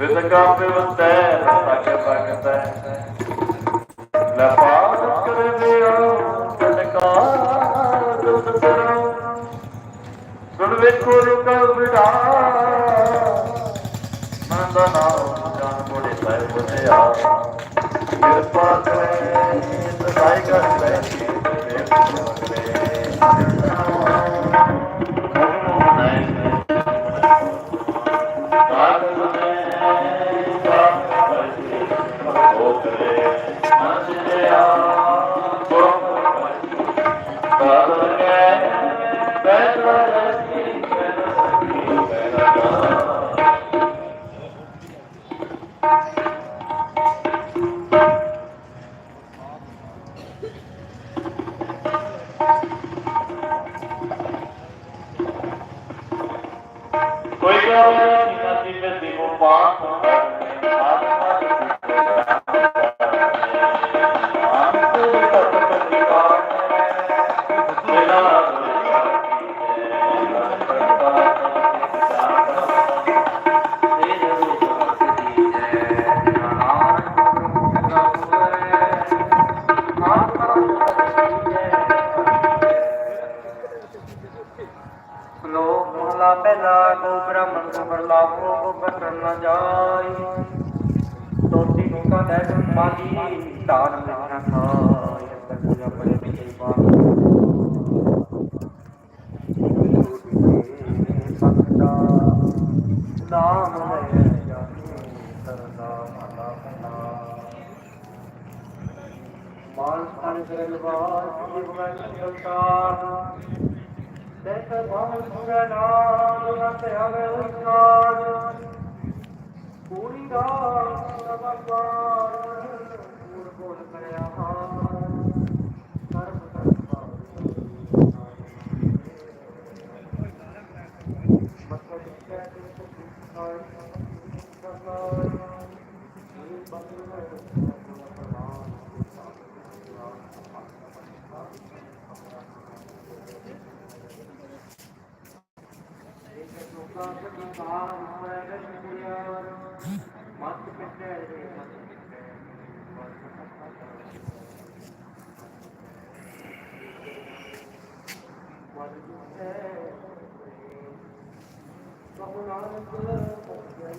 With ਕਾਪੇ ਵਸੈ ਤਕ ਭਗਤੈ ਲਪਾਸ ਕਰ ਦਿਓ ਕਟਕਾ ਦੁਦ ਸਰੋ ਸੁਣ ਵੇਖੋ ਰੁਕ ਵਿੜਾ ਮਨ ਦਾ ਨਾਮ ਜਾਨ ਕੋੜੇ ਪੈ ਬੁਝਿਆ ਕਿਰਪਾ ਕਰੇ, ਸਦਾਈ ਕਰ। ਕੋਈ ਗੱਲ ਨਹੀਂ ਨਦੀ ਵਿੱਚ ਦੀ ਕੋ ਪਾਸ ਪਹਿਲਾ ਕੋ ਬ੍ਰਹਮਣ ਬਸਰ ਨ ਜਾਈ। ਤੋਤੀ ਨੂੰ ਕਾ ਦੇ ਮਾਲੀ ਦਾਨ ਮਿਠਾ ਖਾਇ ਅੰਦਰ ਪੂਜਾ ਬੜੇ ਵਿਜੇ ਬਾਣ ਨਾਮ ਲੈ ਜਾਨੀ ਸਰਦਾ ਮਾਲਾ ਪਨਾ ਮਾਨ ਸਥਾਨ ਕਰਲਵਾਸ ਜੀਵਨ ਸੰਸਾਰ। ਦੇਖ ਭਾਵ ਸੁਗਾ ਨਾਮ ਰਤ ਹਵੇ ਉਸਨਾਜ ਪੂਰੀ ਰਾਤ ਨਮਕਾਰ ਪੂਰ ਬੋਲ ਕਰਿਆ ਹਾਰ ਸਰਬ ਸਰਬਾ ਮਤਲਬ ਕਿ ਮਤ ਪਿੱਟੇ ਮਤ ਪਿੱਟੇ ਬਹੁ ਨਾਨਕ